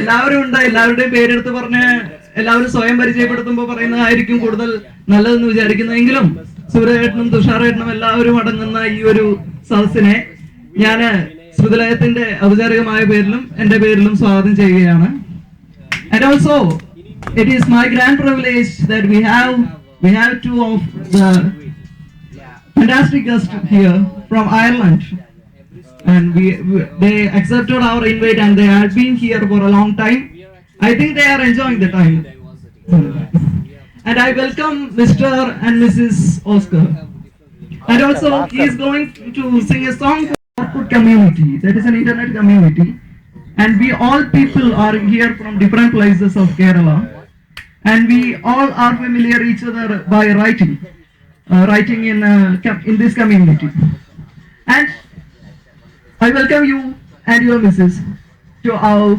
എല്ലാവരും ഉണ്ട്. എല്ലാവരുടെയും പേരെടുത്ത് പറഞ്ഞ് എല്ലാവരും സ്വയം പരിചയപ്പെടുത്തുമ്പോ പറയുന്നതായിരിക്കും കൂടുതൽ നല്ലതെന്ന് വിചാരിക്കുന്നെങ്കിലും സൂര്യചേട്ടനും തുഷാറേട്ടനും എല്ലാവരും അടങ്ങുന്ന ഈ ഒരു സദസ്സിനെ ഞാൻ ശ്രുതലയത്തിന്റെ ഔപചാരികമായ പേരിലും എന്റെ പേരിലും സ്വാഗതം ചെയ്യുകയാണ്. And also, it is my grand privilege that we have we have two of the fantastic guests here from Ireland, and we, we they accepted our invite and they had been here for a long time. I think they are enjoying the time. And I welcome Mr. and Mrs. Oscar. And also, he is going to sing a song for Orkut community. That is an internet community. And we all people are here from different places of Kerala. And we all are familiar each other by writing, uh, writing in uh, in this community. And I welcome you and your missus to our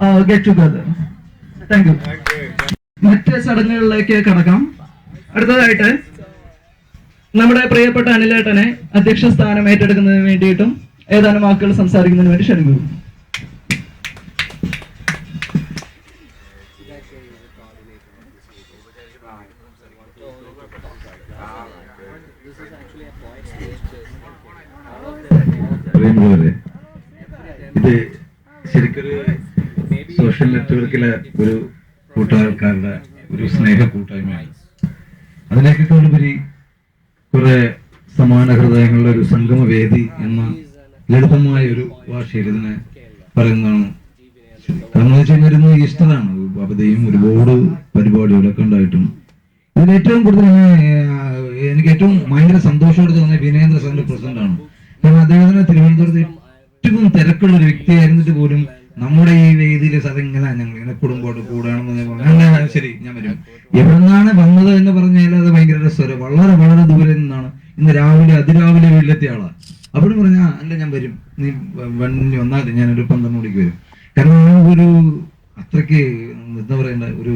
uh, get together. Thank you. മറ്റ് ചടങ്ങുകളിലേക്ക് കടക്കാം അടുത്തതായിട്ട് നമ്മുടെ പ്രിയപ്പെട്ട അനിലേട്ടനെ അധ്യക്ഷ സ്ഥാനം ഏറ്റെടുക്കുന്നതിന് വേണ്ടിയിട്ടും ഏതാനും വാക്കുകൾ സംസാരിക്കുന്നതിന് വേണ്ടി ക്ഷണിക്കുന്നു പറയുന്നതുപോലെ ഇത് ശരിക്കൊരു സോഷ്യൽ നെറ്റ്വർക്കിലെ ഒരു കൂട്ടാൾക്കാരുടെ ഒരു സ്നേഹ കൂട്ടായ്മയാണ്. അതിനേക്കാളുപരി കുറെ സമാന ഹൃദയങ്ങളുടെ ഒരു സംഗമവേദി എന്ന ലളിതമായ ഒരു ഭാഷയിൽ ഇതിനെ പറയുന്നതാണ്. കാരണം വെച്ച് കഴിഞ്ഞാൽ ഈസ്റ്ററാണ് അവധിയും ഒരുപാട് പരിപാടികളൊക്കെ ഉണ്ടായിട്ടും. ഇതിൽ ഏറ്റവും കൂടുതൽ എനിക്ക് ഏറ്റവും ഭയങ്കര സന്തോഷത്തോടെ തോന്നിയ വിനേന്ദ്ര സാറിന്റെ പ്രസന്റ് ആണ് കാരണം അദ്ദേഹത്തിന് തിരുവനന്തപുരത്ത് ഏറ്റവും തിരക്കുള്ള ഒരു വ്യക്തിയായിരുന്നിട്ട് പോലും നമ്മുടെ ഈ വേദിയിൽ സതെങ്ങനെ ഞങ്ങൾ ഇങ്ങനെ കുടുംബമായിട്ട് കൂടാണെന്ന് ശരി ഞാൻ വരും. എവിടുന്നാണ് വന്നത് എന്ന് പറഞ്ഞാൽ അത് ഭയങ്കര രസം വളരെ വളരെ ദൂരെ നിന്നാണ്. ഇന്ന് രാവിലെ അതിരാവിലെ വീട്ടിലെത്തിയ ആളാ. അപ്പോഴും പറഞ്ഞ അല്ല ഞാൻ വരും. നീ വണ്ടി വന്നാൽ ഞാൻ ഒരു പന്ത്രണ്ട് മണിക്ക് വരും. കാരണം ഒരു അത്രയ്ക്ക് എന്താ പറയണ്ട ഒരു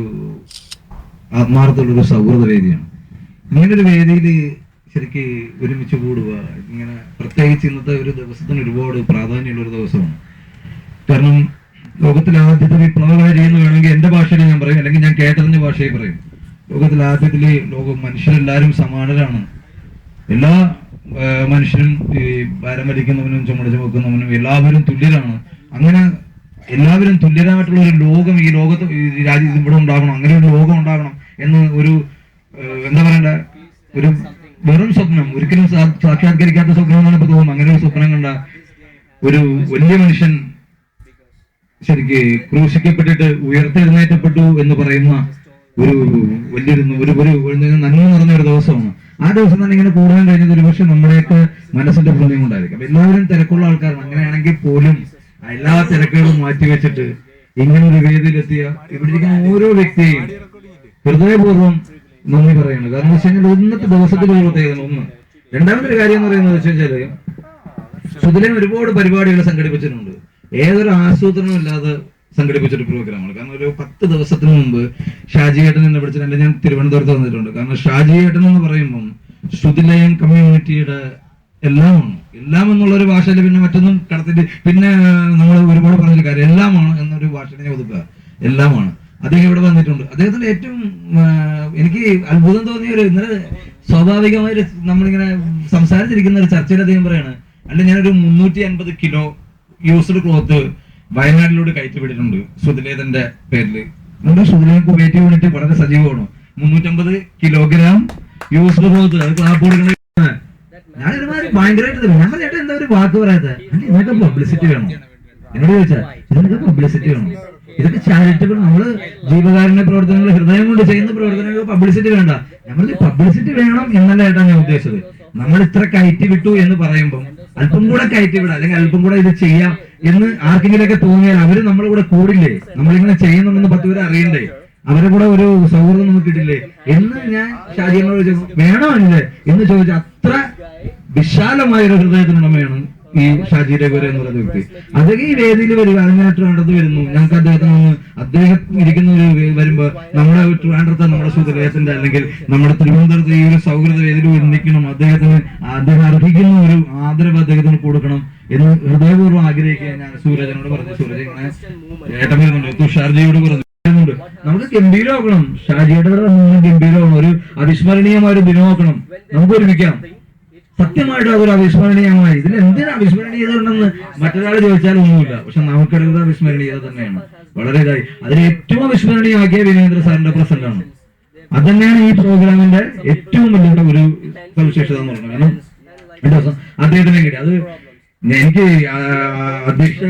ആത്മാർത്ഥമുള്ള ഒരു സൗഹൃദ വേദിയാണ്. ഇങ്ങനൊരു വേദിയിൽ ശരിക്ക് ഒരുമിച്ച് കൂടുക ഇങ്ങനെ പ്രത്യേകിച്ച് ഇന്നത്തെ ഒരു ദിവസത്തിന് ഒരുപാട് പ്രാധാന്യമുള്ള ഒരു ദിവസമാണ്. കാരണം ലോകത്തിൽ ആദ്യത്തെ വിപ്ലവകാരി എന്ന് വേണമെങ്കിൽ എന്റെ ഭാഷയിൽ ഞാൻ പറയും അല്ലെങ്കിൽ ഞാൻ കേട്ടറിഞ്ഞ ഭാഷയിൽ പറയും. ലോകത്തിൽ ആദ്യത്തിൽ ലോകം മനുഷ്യരെല്ലാവരും സമാനരാണ്. എല്ലാ മനുഷ്യനും ഈ ഭാരം വലിക്കുന്നവനും ചുമട് ചുമക്കുന്നവനും എല്ലാവരും തുല്യരാണ്. അങ്ങനെ എല്ലാവരും തുല്യരായിട്ടുള്ള ഒരു ലോകം ഈ ലോകത്ത് ഈ രാജ്യത്ത് ഇവിടെ ഉണ്ടാകണം അങ്ങനെ ഒരു ലോകം ഉണ്ടാകണം എന്ന് ഒരു എന്താ പറയണ്ട? ഒരു വെറും സ്വപ്നം. ഒരിക്കലും സാക്ഷാത്കരിക്കാത്ത സ്വപ്നം എന്നാണ് ഇപ്പൊ തോന്നുന്നത് അങ്ങനെ ഒരു സ്വപ്നം കണ്ട ഒരു വലിയ മനുഷ്യൻ ശരിക്ക് ക്രൂശിക്കപ്പെട്ടിട്ട് ഉയർത്തെഴുന്നേറ്റപ്പെട്ടു എന്ന് പറയുന്ന ഒരു വലിയൊരു ഒരു ഒരു നന്മ നിറഞ്ഞ ഒരു ദിവസമാണ്. ആ ദിവസം തന്നെ ഇങ്ങനെ കൂടാൻ കഴിഞ്ഞത് ഒരുപക്ഷെ നമ്മുടെയൊക്കെ മനസ്സിന്റെ പുണ്യം കൊണ്ടായിരിക്കും. എല്ലാവരും തിരക്കുള്ള ആൾക്കാരാണ്. അങ്ങനെയാണെങ്കിൽ പോലും എല്ലാ തിരക്കുകളും മാറ്റിവെച്ചിട്ട് ഇങ്ങനെ ഒരു വേദിയിലെത്തിയ ഇവിടെ ഇരിക്കുന്ന ഓരോ വ്യക്തിയെയും ഹൃദയപൂർവം നന്ദി പറയുന്നത് കാരണം വെച്ച് കഴിഞ്ഞാൽ ഇന്നത്തെ ദിവസത്തിൽ ഒരു പ്രത്യേകത ഒന്ന്. രണ്ടാമത്തെ കാര്യം എന്ന് പറയുന്നത് വെച്ച് കഴിഞ്ഞാൽ സുതിലൻ ഒരുപാട് പരിപാടികൾ സംഘടിപ്പിച്ചിട്ടുണ്ട്. ഏതൊരു ആസൂത്രണം ഇല്ലാതെ സംഘടിപ്പിച്ചൊരു പ്രോഗ്രാമാണ്. കാരണം ഒരു പത്ത് ദിവസത്തിന് മുമ്പ് ഷാജിയേട്ടൻ എന്നെ വിളിച്ചിട്ട് ഞാൻ തിരുവനന്തപുരത്ത് വന്നിട്ടുണ്ട്. കാരണം ഷാജിയേട്ടൻ എന്ന് പറയുമ്പം സുധിലയം കമ്മ്യൂണിറ്റിയുടെ എല്ലാമാണ്. എല്ലാം എന്നുള്ള ഒരു ഭാഷയിൽ പിന്നെ മറ്റൊന്നും കടത്തിട്ട് പിന്നെ നമ്മൾ ഒരുപാട് പറഞ്ഞൊരു കാര്യം. എല്ലാമാണ് എന്നൊരു ഭാഷയെ ഒതുക്കുക. എല്ലാമാണ്. അദ്ദേഹം ഇവിടെ വന്നിട്ടുണ്ട്. അദ്ദേഹത്തിന്റെ ഏറ്റവും എനിക്ക് അത്ഭുതം തോന്നിയ ഒരു ഇന്നലെ സ്വാഭാവികമായ നമ്മളിങ്ങനെ സംസാരിച്ചിരിക്കുന്ന ഒരു ചർച്ചയിൽ അദ്ദേഹം പറയാണ് അല്ല ഞാനൊരു മുന്നൂറ്റി അൻപത് കിലോ യൂസ്ഡ് ക്ലോത്ത് വയനാട്ടിലൂടെ കയറ്റിവിട്ടിട്ടുണ്ട്. സുധിലേതന്റെ പേരിൽ നമ്മുടെ സുധിലേക്ക് വേറ്റി യൂണിറ്റ് വളരെ സജീവമാണ്. മുന്നൂറ്റമ്പത് കിലോഗ്രാം യൂസ്ഡ് ക്ലോത്ത് അത് ക്ലാപ്പ് കൊടുക്കണ. ഞാൻ ഒരുമാതിരി ഭയങ്കരമായിട്ട് ഞാൻ ചേട്ടൻ എന്താ ഒരു വാക്ക് പറയാത്ത ഇതിനൊക്കെ പബ്ലിസിറ്റി വേണം. എന്നോട് ചോദിച്ചാൽ ഇതിനൊക്കെ പബ്ലിസിറ്റി വേണം. ഇതൊക്കെ ചാരിറ്റബിൾ നമ്മൾ ജീവകാരുണ്യ പ്രവർത്തനങ്ങൾ ഹൃദയം കൊണ്ട് ചെയ്യുന്ന പ്രവർത്തനങ്ങൾ പബ്ലിസിറ്റി വേണ്ട. നമ്മൾ പബ്ലിസിറ്റി വേണം എന്നല്ല ഏട്ടാ ഞാൻ ഉദ്ദേശിച്ചത്. നമ്മൾ ഇത്ര കയറ്റി വിട്ടു എന്ന് പറയുമ്പോൾ അല്പം കൂടെ കയറ്റി വിടാം അല്ലെങ്കിൽ അല്പം കൂടെ ഇത് ചെയ്യാം എന്ന് ആർക്കെങ്കിലൊക്കെ തോന്നിയാൽ അവർ നമ്മുടെ കൂടെ കൂടില്ലേ? നമ്മളിങ്ങനെ ചെയ്യുന്നുണ്ടെന്ന് പത്ത് പേര് അറിയണ്ടേ? അവരെ കൂടെ ഒരു സൗഹൃദം നമുക്ക് കിട്ടില്ലേ? എന്ന് ഞാൻ ഷാജിയോട് ചോദിച്ചു വേണോ എന്ന് ചോദിച്ചാൽ അത്ര വിശാലമായ ഒരു ഹൃദയത്തിനുടമയാണ് ഈ ഷാജി രഘുവര എന്ന് പറയുന്ന വ്യക്തി അദ്ദേഹം ഈ വേദിയിൽ വരിക അങ്ങനെ ട്രിവാൻഡ്രത്ത് വരുന്നു. ഞങ്ങൾക്ക് അദ്ദേഹത്തിന് ഒന്ന് അദ്ദേഹം ഇരിക്കുന്ന ഒരു വരുമ്പോ നമ്മുടെ ട്രിവാൻഡ്രത്തെ നമ്മുടെ സുതലയത്തിന്റെ അല്ലെങ്കിൽ നമ്മുടെ തിരുവനന്തപുരത്ത് ഈ ഒരു സൗഹൃദ വേദിയിൽ ഒന്നിക്കണം. അദ്ദേഹത്തിന് അദ്ദേഹം അർഹിക്കുന്ന ഒരു ആദരവ് അദ്ദേഹത്തിന് കൊടുക്കണം എന്ന് ഹൃദയപൂർവം ആഗ്രഹിക്കുക ഞാൻ സൂരജനോട് പറഞ്ഞു. സൂരജ് ഇങ്ങനെ ഏട്ടൻ വരുന്നുണ്ട്. തുഷാർജിയോട് പറഞ്ഞു. നമുക്ക് ഗംഭീരമാക്കണം ഷാജിയുടെ ഗംഭീരമാകണം. ഒരു അവിസ്മരണീയമായ ഒരു ദിനമാക്കണം നമുക്ക് ഒരുമിക്കാം. സത്യമായിട്ട് അതൊരു അവിസ്മരണീയമായി ഇതിൽ എന്തിനാ അവിസ്മരണീയതുണ്ടെന്ന് മറ്റൊരാൾ ചോദിച്ചാൽ ഒന്നുമില്ല. പക്ഷെ നമുക്കെടുത്ത അവിസ്മരണീയത തന്നെയാണ്. വളരെ ഇതായി. അതിന് ഏറ്റവും അവിസ്മരണീയമാക്കിയ വിനേന്ദ്ര സാറിന്റെ പ്രസംഗമാണ്. അത് തന്നെയാണ് ഈ പ്രോഗ്രാമിന്റെ ഏറ്റവും വലിയ ഒരു സവിശേഷത എന്ന് പറയുന്നത് കാരണം അദ്ദേഹത്തിനെ കിട്ടി അത് എനിക്ക് അധ്യക്ഷ